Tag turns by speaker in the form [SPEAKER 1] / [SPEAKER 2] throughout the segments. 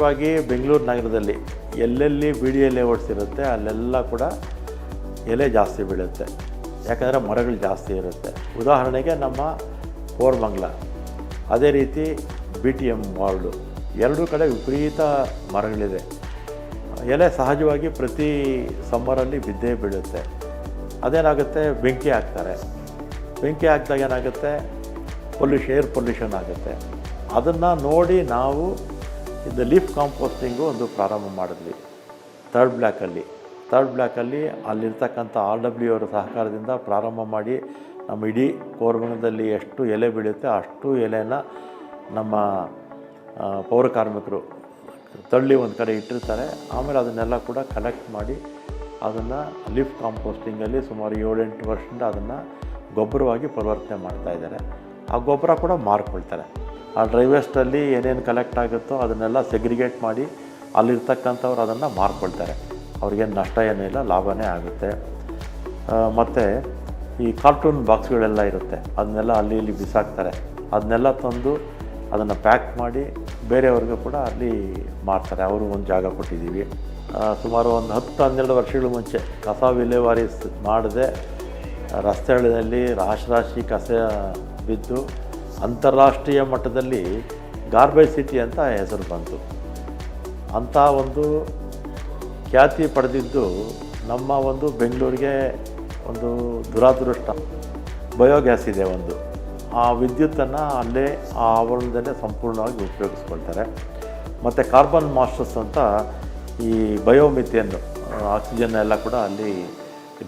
[SPEAKER 1] ವಿಶೇಷವಾಗಿ ಬೆಂಗಳೂರು ನಗರದಲ್ಲಿ ಎಲ್ಲೆಲ್ಲಿ ಬಿ ಡಿ ಎಲ್ ಲೇಔಟ್ಸ್ ಇರುತ್ತೆ ಅಲ್ಲೆಲ್ಲ ಕೂಡ ಎಲೆ ಜಾಸ್ತಿ ಬೀಳುತ್ತೆ. ಯಾಕಂದರೆ ಮರಗಳು ಜಾಸ್ತಿ ಇರುತ್ತೆ. ಉದಾಹರಣೆಗೆ ನಮ್ಮ ಕೋರ್ಮಂಗ್ಲ ಅದೇ ರೀತಿ ಬಿ ಟಿ ಎಂ ವಾರ್ಡು ಎರಡೂ ಕಡೆ ವಿಪರೀತ ಮರಗಳಿದೆ. ಎಲೆ ಸಹಜವಾಗಿ ಪ್ರತಿ ಸಮ್ಮರಲ್ಲಿ ಬಿದ್ದೇ ಬೀಳುತ್ತೆ. ಅದೇನಾಗುತ್ತೆ? ಬೆಂಕಿ ಹಾಕ್ತಾರೆ. ಬೆಂಕಿ ಹಾಕಿದಾಗ ಏನಾಗುತ್ತೆ? ಪೊಲ್ಯೂಷನ್ ಏರ್ ಪೊಲ್ಯೂಷನ್ ಆಗುತ್ತೆ. ಅದನ್ನು ನೋಡಿ ನಾವು ಇದು ಲೀಫ್ ಕಾಂಪೋಸ್ಟಿಂಗು ಒಂದು ಪ್ರಾರಂಭ ಮಾಡಿದ್ವಿ. ಥರ್ಡ್ ಬ್ಲ್ಯಾಕಲ್ಲಿ ಥರ್ಡ್ ಬ್ಲ್ಯಾಕಲ್ಲಿ ಅಲ್ಲಿರ್ತಕ್ಕಂಥ ಆರ್ ಡಬ್ಲ್ಯೂ ಅವರ ಸಹಕಾರದಿಂದ ಪ್ರಾರಂಭ ಮಾಡಿ ನಮ್ಮ ಇಡೀ ಕೋರ್ಮಂಗಲದಲ್ಲಿ ಎಷ್ಟು ಎಲೆ ಬೀಳುತ್ತೆ ಅಷ್ಟು ಎಲೆನ ನಮ್ಮ ಪೌರ ಕಾರ್ಮಿಕರು ತಳ್ಳಿ ಒಂದು ಕಡೆ ಇಟ್ಟಿರ್ತಾರೆ. ಆಮೇಲೆ ಅದನ್ನೆಲ್ಲ ಕೂಡ ಕಲೆಕ್ಟ್ ಮಾಡಿ ಅದನ್ನು ಲೀಫ್ ಕಾಂಪೋಸ್ಟಿಂಗಲ್ಲಿ ಸುಮಾರು ಏಳೆಂಟು ವರ್ಷದಿಂದ ಅದನ್ನು ಗೊಬ್ಬರವಾಗಿ ಪರಿವರ್ತನೆ ಮಾಡ್ತಾಯಿದ್ದಾರೆ ಆ ಗೊಬ್ಬರ ಕೂಡ ಮಾರ್ಕೊಳ್ತಾರೆ. ಆ ಡ್ರೈ ವೇಸ್ಟಲ್ಲಿ ಏನೇನು ಕಲೆಕ್ಟ್ ಆಗುತ್ತೋ ಅದನ್ನೆಲ್ಲ ಸೆಗ್ರಿಗೇಟ್ ಮಾಡಿ ಅಲ್ಲಿರ್ತಕ್ಕಂಥವ್ರು ಅದನ್ನು ಮಾರ್ಕೊಳ್ತಾರೆ. ಅವ್ರಿಗೇನು ನಷ್ಟ ಏನಿಲ್ಲ ಲಾಭನೇ ಆಗುತ್ತೆ. ಮತ್ತು ಈ ಕಾರ್ಟೂನ್ ಬಾಕ್ಸ್ಗಳೆಲ್ಲ ಇರುತ್ತೆ. ಅದನ್ನೆಲ್ಲ ಅಲ್ಲಿ ಇಲ್ಲಿ ಬಿಸಾಕ್ತಾರೆ. ಅದನ್ನೆಲ್ಲ ತಂದು ಅದನ್ನು ಪ್ಯಾಕ್ ಮಾಡಿ ಬೇರೆಯವ್ರಿಗೂ ಕೂಡ ಅಲ್ಲಿ ಮಾರ್ತಾರೆ. ಅವರು ಒಂದು ಜಾಗ ಕೊಟ್ಟಿದ್ದೀವಿ. ಸುಮಾರು ಒಂದು ಹತ್ತು, ಹನ್ನೆರಡು ವರ್ಷಗಳ ಮುಂಚೆ ಕಸ ವಿಲೇವಾರಿ ಮಾಡದೆ. ರಸ್ತೆಗಳಲ್ಲಿ ರಾಶಿ ರಾಶಿ ಕಸ ಬಿದ್ದು ಅಂತಾರಾಷ್ಟ್ರೀಯ ಮಟ್ಟದಲ್ಲಿ ಗಾರ್ಬೇಜ್ ಸಿಟಿ ಅಂತ ಹೆಸರು ಬಂತು. ಅಂಥ ಒಂದು ಖ್ಯಾತಿ ಪಡೆದಿದ್ದು ನಮ್ಮ ಒಂದು ಬೆಂಗಳೂರಿಗೆ ಒಂದು ದುರಾದೃಷ್ಟ. ಬಯೋಗ್ಯಾಸ್ ಇದೆ ಒಂದು. ಆ ವಿದ್ಯುತ್ತನ್ನು ಅಲ್ಲೇ ಆ ಆವರಣದಲ್ಲೇ ಸಂಪೂರ್ಣವಾಗಿ ಉಪಯೋಗಿಸ್ಕೊಳ್ತಾರೆ. ಮತ್ತು ಕಾರ್ಬನ್ ಮಾಸ್ಟರ್ಸ್ ಅಂತ ಈ ಬಯೋಮಿತಿಯನ್ನು ಆಕ್ಸಿಜನ್ ಎಲ್ಲ ಕೂಡ ಅಲ್ಲಿ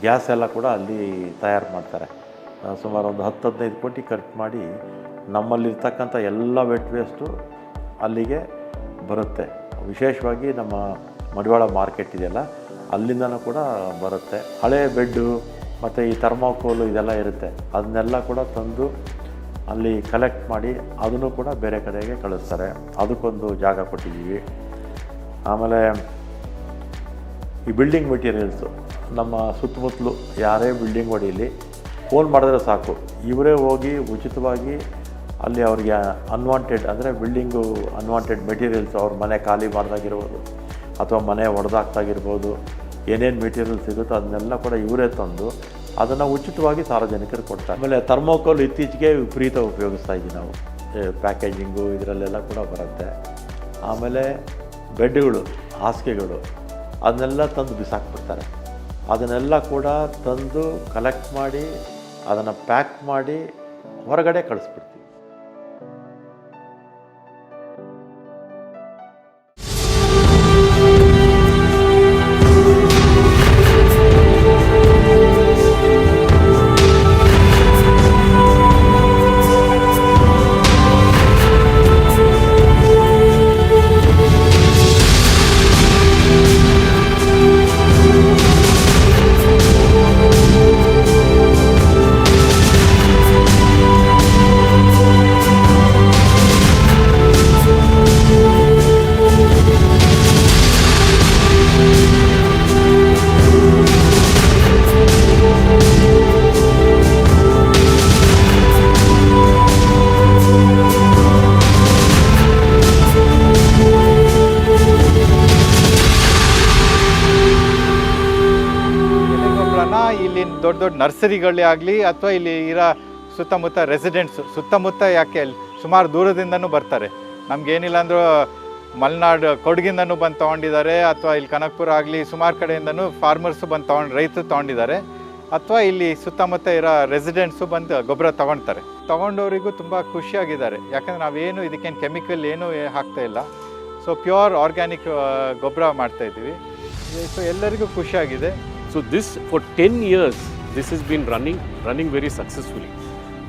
[SPEAKER 1] ಗ್ಯಾಸ್ ಎಲ್ಲ ಕೂಡ ಅಲ್ಲಿ ತಯಾರು ಮಾಡ್ತಾರೆ. ಸುಮಾರು ಒಂದು ಹತ್ತು ಹದಿನೈದು ಕೋಟಿ ಖರ್ಚು ಮಾಡಿ ನಮ್ಮಲ್ಲಿರ್ತಕ್ಕಂಥ ಎಲ್ಲ ವೆಟ್ ವೇಸ್ಟು ಅಲ್ಲಿಗೆ ಬರುತ್ತೆ. ವಿಶೇಷವಾಗಿ ನಮ್ಮ ಮಡಿವಾಳ ಮಾರ್ಕೆಟ್ ಇದೆಯಲ್ಲ, ಅಲ್ಲಿಂದನೂ ಕೂಡ ಬರುತ್ತೆ. ಹಳೆ ಬೆಡ್ಡು ಮತ್ತು ಈ ಥರ್ಮಾಕೋಲು ಇದೆಲ್ಲ ಇರುತ್ತೆ. ಅದನ್ನೆಲ್ಲ ಕೂಡ ತಂದು ಅಲ್ಲಿ ಕಲೆಕ್ಟ್ ಮಾಡಿ ಅದನ್ನು ಕೂಡ ಬೇರೆ ಕಡೆಗೆ ಕಳಿಸ್ತಾರೆ. ಅದಕ್ಕೊಂದು ಜಾಗ ಕೊಟ್ಟಿದ್ದೀವಿ. ಆಮೇಲೆ ಈ ಬಿಲ್ಡಿಂಗ್ ಮೆಟೀರಿಯಲ್ಸು ನಮ್ಮ ಸುತ್ತಮುತ್ತಲು ಯಾರೇ ಬಿಲ್ಡಿಂಗ್ ಹೊಡೀಲಿ ಫೋನ್ ಮಾಡಿದ್ರೆ ಸಾಕು. ಇವರೇ ಹೋಗಿ ಉಚಿತವಾಗಿ ಅಲ್ಲಿ ಅವ್ರಿಗೆ ಅನ್ವಾಂಟೆಡ್ ಅಂದರೆ ಬಿಲ್ಡಿಂಗು ಅನ್ವಾಂಟೆಡ್ ಮೆಟೀರಿಯಲ್ಸ್ ಅವ್ರ ಮನೆ ಖಾಲಿ ಮಾಡ್ದಾಗಿರ್ಬೋದು ಅಥವಾ ಮನೆ ಒಡೆದಾಗ್ತಾಗಿರ್ಬೋದು ಏನೇನು ಮೆಟೀರಿಯಲ್ ಸಿಗುತ್ತೋ ಅದನ್ನೆಲ್ಲ ಕೂಡ ಇವರೇ ತಂದು ಅದನ್ನು ಉಚಿತವಾಗಿ ಸಾರ್ವಜನಿಕರು ಕೊಡ್ತಾರೆ. ಆಮೇಲೆ ಥರ್ಮೋಕೋಲ್ ಇತ್ತೀಚೆಗೆ ವಿಪರೀತ ಉಪಯೋಗಿಸ್ತಾ ಇದ್ದೀವಿ ನಾವು. ಪ್ಯಾಕೇಜಿಂಗು ಇದರಲ್ಲೆಲ್ಲ ಕೂಡ ಬರುತ್ತೆ. ಆಮೇಲೆ ಬೆಡ್ಗಳು, ಹಾಸಿಗೆಗಳು, ಅದನ್ನೆಲ್ಲ ತಂದು ಬಿಸಾಕ್ಬಿಡ್ತಾರೆ. ಅದನ್ನೆಲ್ಲ ಕೂಡ ತಂದು ಕಲೆಕ್ಟ್ ಮಾಡಿ, ಅದನ್ನು ಪ್ಯಾಕ್ ಮಾಡಿ ಹೊರಗಡೆ ಕಳಿಸ್ಬಿಡ್ತೀವಿ.
[SPEAKER 2] ದೊಡ್ಡ ದೊಡ್ಡ ನರ್ಸರಿಗಳೇ ಆಗಲಿ ಅಥವಾ ಇಲ್ಲಿ ಇರೋ ಸುತ್ತಮುತ್ತ ರೆಸಿಡೆಂಟ್ಸ್ ಸುತ್ತಮುತ್ತ ಯಾಕೆ ಅಲ್ಲಿ ಸುಮಾರು ದೂರದಿಂದನೂ ಬರ್ತಾರೆ. ನಮಗೇನಿಲ್ಲ ಅಂದರೂ ಮಲೆನಾಡು ಕೊಡಗಿಂದನೂ ಬಂದು ತೊಗೊಂಡಿದ್ದಾರೆ, ಅಥವಾ ಇಲ್ಲಿ ಕನಕಪುರ ಆಗಲಿ ಸುಮಾರು ಕಡೆಯಿಂದನೂ ಫಾರ್ಮರ್ಸು ಬಂದು ತೊಗೊಂಡು, ರೈತರು ತೊಗೊಂಡಿದ್ದಾರೆ. ಅಥವಾ ಇಲ್ಲಿ ಸುತ್ತಮುತ್ತ ಇರೋ ರೆಸಿಡೆಂಟ್ಸು ಬಂದು ಗೊಬ್ಬರ ತೊಗೊಳ್ತಾರೆ ತೊಗೊಂಡವರಿಗೂ ತುಂಬ ಖುಷಿಯಾಗಿದ್ದಾರೆ. ಯಾಕಂದರೆ ನಾವೇನು ಇದಕ್ಕೇನು ಕೆಮಿಕಲ್ ಏನೂ ಹಾಕ್ತಾ ಇಲ್ಲ. ಸೊ ಪ್ಯೂರ್ ಆರ್ಗ್ಯಾನಿಕ್ ಗೊಬ್ಬರ ಮಾಡ್ತಾ ಇದ್ದೀವಿ. ಸೊ ಎಲ್ಲರಿಗೂ ಖುಷಿಯಾಗಿದೆ.
[SPEAKER 3] So this for 10 years this has been running running very successfully.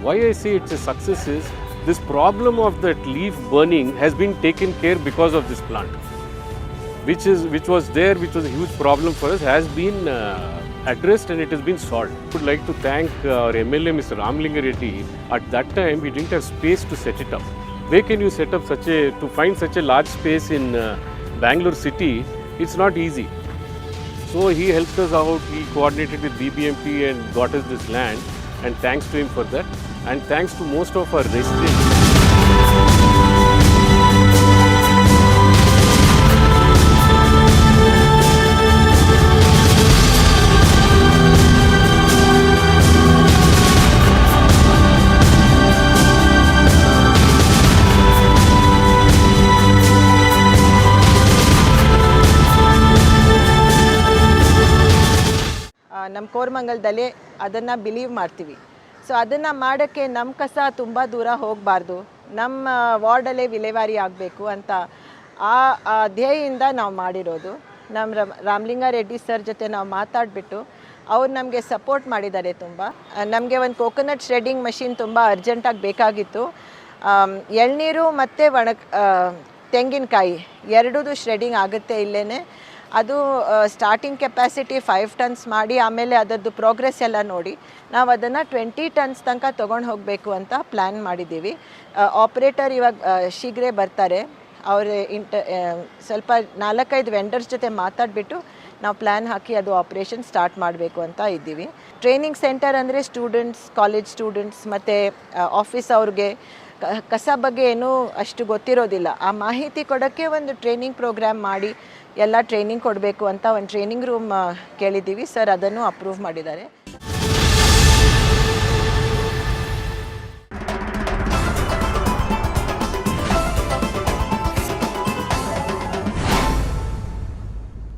[SPEAKER 3] Why I say it's a success is this problem of that leaf burning has been taken care because of this plant, which is which was there, which was a huge problem for us, has been uh, addressed and it has been solved. I would like to thank uh, our MLA Mr. Ramlinga Reddy. At that time we didn't have space to set it up. Where can you set up such a to find such a large space in uh, Bangalore city? It's not easy. So he helped us out, he coordinated with BBMP and got us this land. And thanks to him for that. And thanks to most of our residents.
[SPEAKER 4] ನಮ್ಮ ಕೋರ್ಮಂಗಲದಲ್ಲೇ ಅದನ್ನು believe ಮಾಡ್ತೀವಿ. So ಅದನ್ನು ಮಾಡೋಕ್ಕೆ ನಮ್ಮ ಕಸ ತುಂಬ ದೂರ ಹೋಗಬಾರ್ದು. ನಮ್ಮ ವಾರ್ಡಲ್ಲೇ ವಿಲೇವಾರಿ ಆಗಬೇಕು ಅಂತ ಆ ಧ್ಯೇಯಿಂದ ನಾವು ಮಾಡಿರೋದು. ನಮ್ಮ ರಮ್, ರಾಮಲಿಂಗಾರೆಡ್ಡಿ ಸರ್ ಜೊತೆ ನಾವು ಮಾತಾಡಿಬಿಟ್ಟು ಅವ್ರು ನಮಗೆ ಸಪೋರ್ಟ್ ಮಾಡಿದ್ದಾರೆ ತುಂಬ. ನಮಗೆ ಒಂದು ಕೋಕೋನಟ್ ಶ್ರೆಡ್ಡಿಂಗ್ ಮಷಿನ್ ತುಂಬ ಅರ್ಜೆಂಟಾಗಿ ಬೇಕಾಗಿತ್ತು. ಎಳ್ನೀರು ಮತ್ತು ಒಣ ತೆಂಗಿನಕಾಯಿ ಎರಡೂ ಶ್ರೆಡಿಂಗ್ ಆಗುತ್ತೆ ಇಲ್ಲೇ ಅದು ಸ್ಟಾರ್ಟಿಂಗ್ ಕೆಪಾಸಿಟಿ ಫೈವ್ ಟನ್ಸ್ ಮಾಡಿ ಆಮೇಲೆ ಅದರದ್ದು ಪ್ರೋಗ್ರೆಸ್ ಎಲ್ಲ ನೋಡಿ ನಾವು ಅದನ್ನು ಟ್ವೆಂಟಿ ಟನ್ಸ್ ತನಕ ತೊಗೊಂಡು ಹೋಗಬೇಕು ಅಂತ ಪ್ಲ್ಯಾನ್ ಮಾಡಿದ್ದೀವಿ. ಆಪ್ರೇಟರ್ ಇವಾಗ ಶೀಘ್ರ ಬರ್ತಾರೆ. ಅವ್ರ ಇಂಟ ಸ್ವಲ್ಪ ನಾಲ್ಕೈದು ವೆಂಡರ್ಸ್ ಜೊತೆ ಮಾತಾಡಿಬಿಟ್ಟು ನಾವು ಪ್ಲ್ಯಾನ್ ಹಾಕಿ ಅದು ಆಪ್ರೇಷನ್ ಸ್ಟಾರ್ಟ್ ಮಾಡಬೇಕು ಅಂತ ಇದ್ದೀವಿ. ಟ್ರೈನಿಂಗ್ ಸೆಂಟರ್ ಅಂದರೆ ಸ್ಟೂಡೆಂಟ್ಸ್ ಕಾಲೇಜ್ ಸ್ಟೂಡೆಂಟ್ಸ್ ಮತ್ತು ಆಫೀಸ್ ಅವ್ರಿಗೆ ಕಸ ಬಗ್ಗೆ ಏನೂ ಅಷ್ಟು ಗೊತ್ತಿರೋದಿಲ್ಲ. ಆ ಮಾಹಿತಿ ಕೊಡೋಕ್ಕೆ ಒಂದು ಟ್ರೈನಿಂಗ್ ಪ್ರೋಗ್ರಾಮ್ ಮಾಡಿ, ಎಲ್ಲ ಟ್ರೈನಿಂಗ್ ಕೊಡಬೇಕು ಅಂತ ಒಂದು ಟ್ರೈನಿಂಗ್ ರೂಮ್ ಕೇಳಿದ್ದೀವಿ. ಸರ್, ಅದನ್ನು ಅಪ್ರೂವ್ ಮಾಡಿದ್ದಾರೆ.